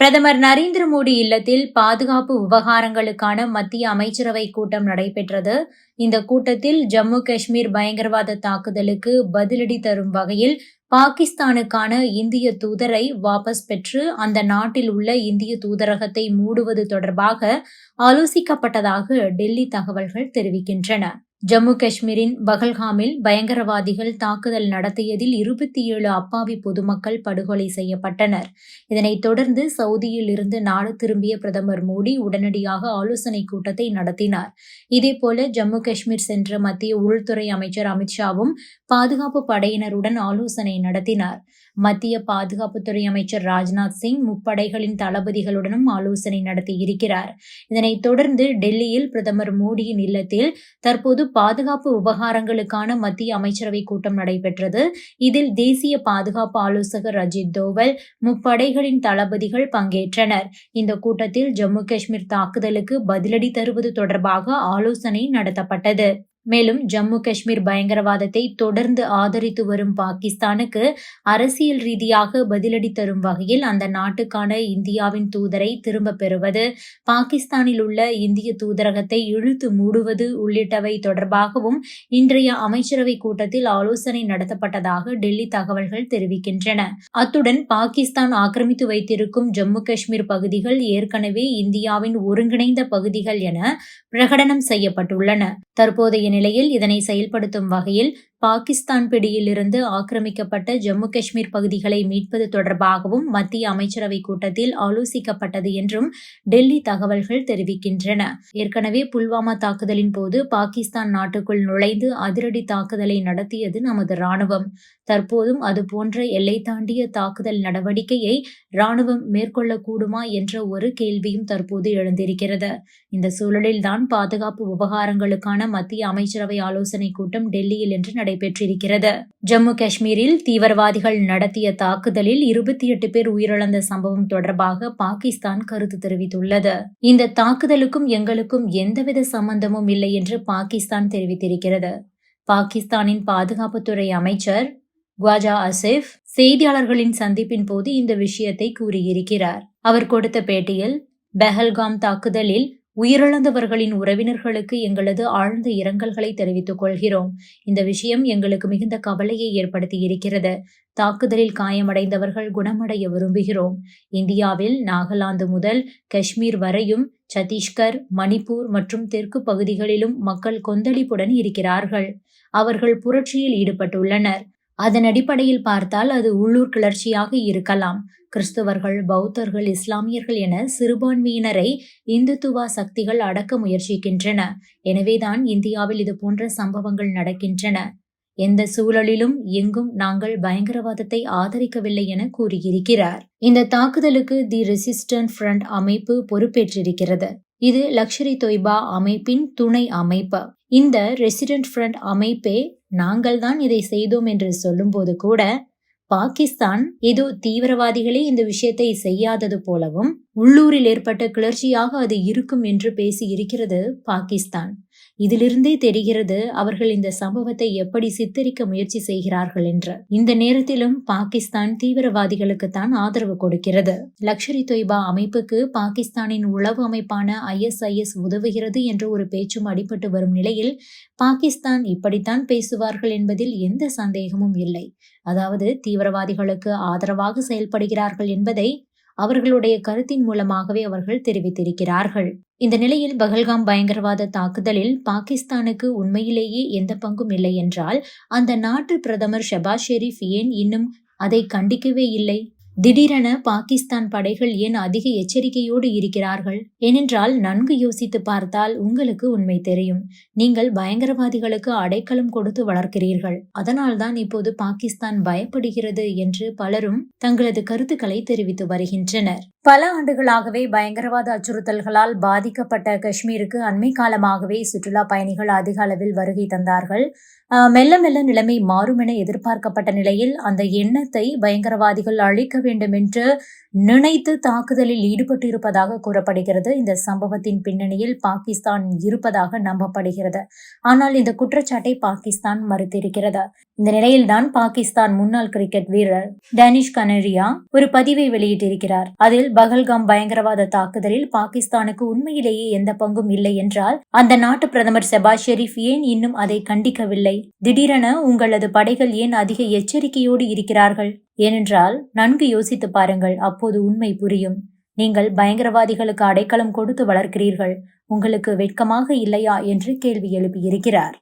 பிரதமர் நரேந்திர மோடி இல்லத்தில் பாதுகாப்பு விவகாரங்களுக்கான மத்திய அமைச்சரவை கூட்டம் நடைபெற்றது. இந்த கூட்டத்தில் ஜம்மு காஷ்மீர் பயங்கரவாத தாக்குதலுக்கு பதிலடி தரும் வகையில் பாகிஸ்தானுக்கான இந்திய தூதரை வாபஸ் பெற்று அந்த நாட்டில் உள்ள இந்திய தூதரகத்தை மூடுவது தொடர்பாக ஆலோசிக்கப்பட்டதாக டெல்லி தகவல்கள் தெரிவிக்கின்றன. ஜம்மு காஷ்மீரின் பகல்காமில் பயங்கரவாதிகள் தாக்குதல் நடத்தியதில் இருபத்தி ஏழு அப்பாவி பொதுமக்கள் படுகொலை செய்யப்பட்டனர். இதனைத் தொடர்ந்து சவுதியில் இருந்து நாடு திரும்பிய பிரதமர் மோடி உடனடியாக ஆலோசனை கூட்டத்தை நடத்தினார். இதேபோல ஜம்மு காஷ்மீர் சென்ற மத்திய உள்துறை அமைச்சர் அமித்ஷாவும் பாதுகாப்பு படையினருடன் ஆலோசனை நடத்தினார். மத்திய பாதுகாப்புத்துறை அமைச்சர் ராஜ்நாத் சிங் முப்படைகளின் தளபதிகளுடனும் ஆலோசனை நடத்தியிருக்கிறார் இதனைத் தொடர்ந்து டெல்லியில் பிரதமர் மோடியின் இல்லத்தில் தற்போது பாதுகாப்பு விவகாரங்களுக்கான மத்திய அமைச்சரவை கூட்டம் நடைபெற்றது. இதில் தேசிய பாதுகாப்பு ஆலோசகர் அஜித் தோவல் முப்படைகளின் தளபதிகள் பங்கேற்றனர். இந்த கூட்டத்தில் ஜம்மு காஷ்மீர் தாக்குதலுக்கு பதிலடி தருவது தொடர்பாக ஆலோசனை நடத்தப்பட்டது. மேலும் ஜம்மு காஷ்மீர் பயங்கரவாதத்தை தொடர்ந்து ஆதரித்து வரும் பாகிஸ்தானுக்கு அரசியல் ரீதியாக பதிலடி தரும் வகையில் அந்த நாட்டுக்கான இந்தியாவின் தூதரை திரும்ப பெறுவது பாகிஸ்தானில் உள்ள இந்திய தூதரகத்தை இழுத்து மூடுவது உள்ளிட்டவை தொடர்பாகவும் இன்றைய அமைச்சரவை கூட்டத்தில் ஆலோசனை நடத்தப்பட்டதாக டெல்லி தகவல்கள் தெரிவிக்கின்றன. அத்துடன் பாகிஸ்தான் ஆக்கிரமித்து வைத்திருக்கும் ஜம்மு காஷ்மீர் பகுதிகள் ஏற்கனவே இந்தியாவின் ஒருங்கிணைந்த பகுதிகள் என பிரகடனம் செய்யப்பட்டுள்ளன. தற்போதைய நிலையில் இதனை செயல்படுத்தும் வகையில் பாகிஸ்தான் பிடியிலிருந்து ஆக்கிரமிக்கப்பட்ட ஜம்மு காஷ்மீர் பகுதிகளை மீட்பது தொடர்பாகவும் மத்திய அமைச்சரவை கூட்டத்தில் ஆலோசிக்கப்பட்டது என்றும் டெல்லி தகவல்கள் தெரிவிக்கின்றன. ஏற்கனவே புல்வாமா தாக்குதலின் போது பாகிஸ்தான் நாட்டுக்குள் நுழைந்து அதிரடி தாக்குதலை நடத்தியது நமது ராணுவம் தற்போதும் அதுபோன்ற எல்லை தாண்டிய தாக்குதல் நடவடிக்கையை ராணுவம் மேற்கொள்ளக்கூடுமா என்ற ஒரு கேள்வியும் தற்போது எழுந்திருக்கிறது. இந்த சூழலில்தான் பாதுகாப்பு விவகாரங்களுக்கான மத்திய அமைச்சரவை ஆலோசனை கூட்டம் டெல்லியில் இன்று நடைபெற்றிருக்கிறது. ஜம்மு காஷ்மீரில் தீவிரவாதிகள் நடத்திய தாக்குதலில் இருபத்தி எட்டு பேர் உயிரிழந்த சம்பவம் தொடர்பாக பாகிஸ்தான் கருத்து தெரிவித்துள்ளது. இந்த தாக்குதலுக்கும் எங்களுக்கும் எந்தவித சம்பந்தமும் இல்லை என்று பாகிஸ்தான் தெரிவித்திருக்கிறது. பாகிஸ்தானின் பாதுகாப்புத்துறை அமைச்சர் குவாஜா அசிஃப் செய்தியாளர்களின் சந்திப்பின் போது இந்த விஷயத்தை கூறியிருக்கிறார். அவர் கொடுத்த பேட்டியில் பெஹல்காம் தாக்குதலில் உயிரிழந்தவர்களின் உறவினர்களுக்கு எங்களது ஆழ்ந்த இரங்கல்களை தெரிவித்துக் கொள்கிறோம். இந்த விஷயம் எங்களுக்கு மிகுந்த கவலையை ஏற்படுத்தி இருக்கிறது. தாக்குதலில் காயமடைந்தவர்கள் குணமடைய விரும்புகிறோம். இந்தியாவில் நாகாலாந்து முதல் காஷ்மீர் வரையும் சத்தீஸ்கர் மணிப்பூர் மற்றும் தெற்கு பகுதிகளிலும் மக்கள் கொந்தளிப்புடன் இருக்கிறார்கள். அவர்கள் புரட்சியில் ஈடுபட்டுள்ளனர். அதன் அடிப்படையில் பார்த்தால் அது உள்ளூர் கிளர்ச்சியாக இருக்கலாம். கிறிஸ்தவர்கள் பௌத்தர்கள் இஸ்லாமியர்கள் என சிறுபான்மையினரை இந்துத்துவா சக்திகள் அடக்க முயற்சிக்கின்றன. எனவேதான் இந்தியாவில் இது போன்ற சம்பவங்கள் நடக்கின்றன. எந்த சூழலிலும் எங்கும் நாங்கள் பயங்கரவாதத்தை ஆதரிக்கவில்லை என கூறியிருக்கிறார். இந்த தாக்குதலுக்கு தி ரெசிஸ்டன்ட் ஃப்ரண்ட் அமைப்பு பொறுப்பேற்றிருக்கிறது. இது லக்ஷரி தொய்பா அமைப்பின் துணை அமைப்பு. இந்த ரெசிடென்ட் ஃப்ரண்ட் அமைப்பே நாங்கள் தான் இதை செய்தோம் என்று சொல்லும்போது கூட பாகிஸ்தான் ஏதோ தீவிரவாதிகளே இந்த விஷயத்தை செய்யாதது போலவும் உள்ளூரில் ஏற்பட்ட கிளர்ச்சியாக அது இருக்கும் என்று பேசி இருக்கிறது பாகிஸ்தான். இதிலிருந்தே தெரிகிறது அவர்கள் இந்த சம்பவத்தை எப்படி சித்தரிக்க முயற்சி செய்கிறார்கள் என்று. இந்த நேரத்திலும் பாகிஸ்தான் தீவிரவாதிகளுக்கு தான் ஆதரவு கொடுக்கிறது. லக்ஷரி தொய்பா அமைப்புக்கு பாகிஸ்தானின் உளவு அமைப்பான ஐஎஸ்ஐஎஸ் உதவுகிறது என்ற ஒரு பேச்சும் அடிபட்டு வரும் நிலையில் பாகிஸ்தான் இப்படித்தான் பேசுவார்கள் என்பதில் எந்த சந்தேகமும் இல்லை. அதாவது தீவிரவாதிகளுக்கு ஆதரவாக செயல்படுகிறார்கள் என்பதை அவர்களுடைய கருத்தின் மூலமாகவே அவர்கள் தெரிவித்திருக்கிறார்கள். இந்த நிலையில் பகல்காம் பயங்கரவாத தாக்குதலில் பாகிஸ்தானுக்கு உண்மையிலேயே எந்த பங்கும் இல்லை என்றால் அந்த நாட்டு பிரதமர் ஷபாஸ் ஷெரீப் ஏன் இன்னும் அதை கண்டிக்கவே இல்லை? திடீரென பாகிஸ்தான் படைகள் ஏன் அதிக எச்சரிக்கையோடு இருக்கிறார்கள்? ஏனென்றால் நன்கு யோசித்து பார்த்தால் உங்களுக்கு உண்மை தெரியும். நீங்கள் பயங்கரவாதிகளுக்கு அடைக்கலம் கொடுத்து வளர்க்கிறீர்கள். அதனால்தான் இப்போது பாகிஸ்தான் பயப்படுகிறது என்று பலரும் தங்களது கருத்துக்களை தெரிவித்து வருகின்றனர். பல ஆண்டுகளாகவே பயங்கரவாத அச்சுறுத்தல்களால் பாதிக்கப்பட்ட காஷ்மீருக்கு அண்மை காலமாகவே சுற்றுலா பயணிகள் அதிக அளவில் வருகை தந்தார்கள். மெல்ல மெல்ல நிலைமை மாறும் என எதிர்பார்க்கப்பட்ட நிலையில் அந்த எண்ணத்தை பயங்கரவாதிகள் அழிக்க வேண்டும் என்று நினைத்து தாக்குதலில் ஈடுபட்டிருப்பதாக கூறப்படுகிறது. இந்த சம்பவத்தின் பின்னணியில் பாகிஸ்தான் இருப்பதாக நம்பப்படுகிறது. ஆனால் இந்த குற்றச்சாட்டை பாகிஸ்தான் மறுத்திருக்கிறது. இந்த நிலையில்தான் பாகிஸ்தான் முன்னாள் கிரிக்கெட் வீரர் டேனிஷ் கனரியா ஒரு பதிவை வெளியிட்டிருக்கிறார். அதில் பகல்காம் பயங்கரவாத தாக்குதலில் பாகிஸ்தானுக்கு உண்மையிலேயே எந்த பங்கும் இல்லை என்றால் அந்த நாட்டு பிரதமர் செபா ஷெரீப் ஏன் இன்னும் அதை கண்டிக்கவில்லை? திடீரென உங்களது படைகள் ஏன் அதிக எச்சரிக்கையோடு இருக்கிறார்கள்? ஏனென்றால் நன்கு யோசித்து பாருங்கள் அப்போது உண்மை புரியும். நீங்கள் பயங்கரவாதிகளுக்கு அடைக்கலம் கொடுத்து வளர்க்கிறீர்கள். உங்களுக்கு வெட்கமாக இல்லையா என்று கேள்வி எழுப்பியிருக்கிறார்.